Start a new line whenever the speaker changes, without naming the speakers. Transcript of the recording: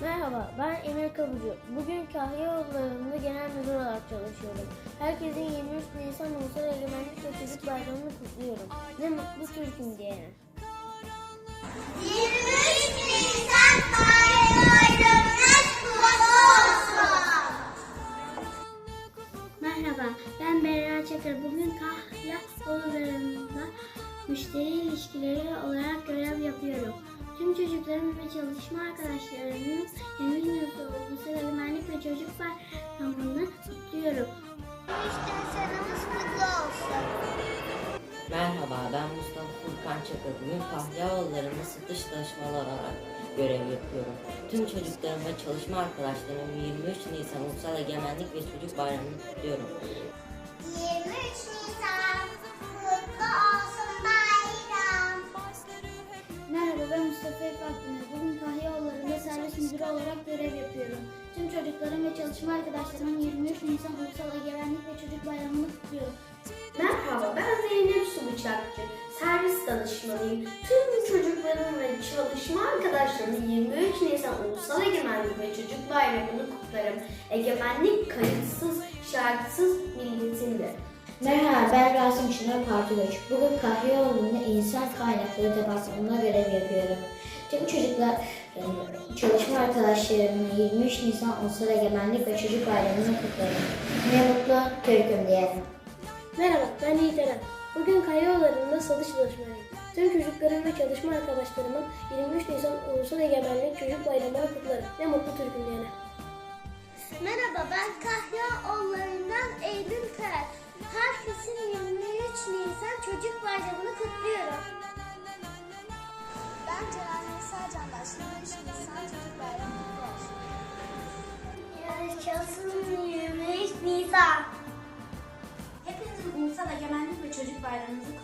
Merhaba, ben Emir Kabucu. Bugün Kahya Yolları'nda genel müdür olarak çalışıyorum. Herkesin 23 Nisan Ulusal Egemenlik ve Çocuk Bayramı'nı kutluyorum. Ne mutlu Türk'üm diyene.
23 Nisan bayramınız kutlu olsun.
Merhaba, ben Berra Çakır. Bugün Kahya Oğulları'nda müşteri ilişkileri olarak görev yapıyorum. Tüm çocuklarım ve çalışma arkadaşlarımın 20 Nisan Ulusal Egemenlik ve Çocuk Bayramı'nı kutluyorum.
23 Nisan'ımız kutlu olsun.
Merhaba, ben Mustafa Furkan Çakır. Bugün Kahyaoğulları'nda satış danışmanı olarak görev yapıyorum. Tüm çocuklarım ve çalışma arkadaşlarımın 23 Nisan Ulusal Egemenlik ve Çocuk Bayramı'nı kutluyorum.
23 Nisan
olarak görev yapıyorum. Tüm çocuklarım ve çalışma arkadaşlarımın 23 Nisan Ulusal Egemenlik ve Çocuk Bayramı'nı kutluyorum.
Merhaba, ben Zeynep Su Bıçakçı. Servis danışmanıyım. Tüm çocuklarım ve çalışma arkadaşlarımın 23 Nisan Ulusal Egemenlik ve Çocuk Bayramı'nı kutlarım. Egemenlik kayıtsız, şartsız milletindir.
Merhaba ben Rasim Çınar Partiloç. Bugün Kahyaoğlu'nda insan kaynakları departmanında görev yapıyorum. Tüm çocuklar, çalışma arkadaşlarımın 23 Nisan Ulusal Egemenlik ve Çocuk Bayramı'nı kutlarım. Ne mutlu Türk'üm diyelim.
Merhaba, ben Yiğit Eren. Bugün Kahya Yolları'nda satış danışmanıyım. Tüm çocuklarım ve çalışma arkadaşlarımın 23 Nisan Ulusal Egemenlik Çocuk Bayramı'nı kutlarım. Ne mutlu Türk'üm diyene.
Merhaba ben Kahya Oğulları'ndan Eylül Karar. Herkesin 23 Nisan Çocuk Bayramı'nı kutluyorum. 23 Nisan.
Hepinizin Ulusal Egemenlik ve Çocuk Bayramınızı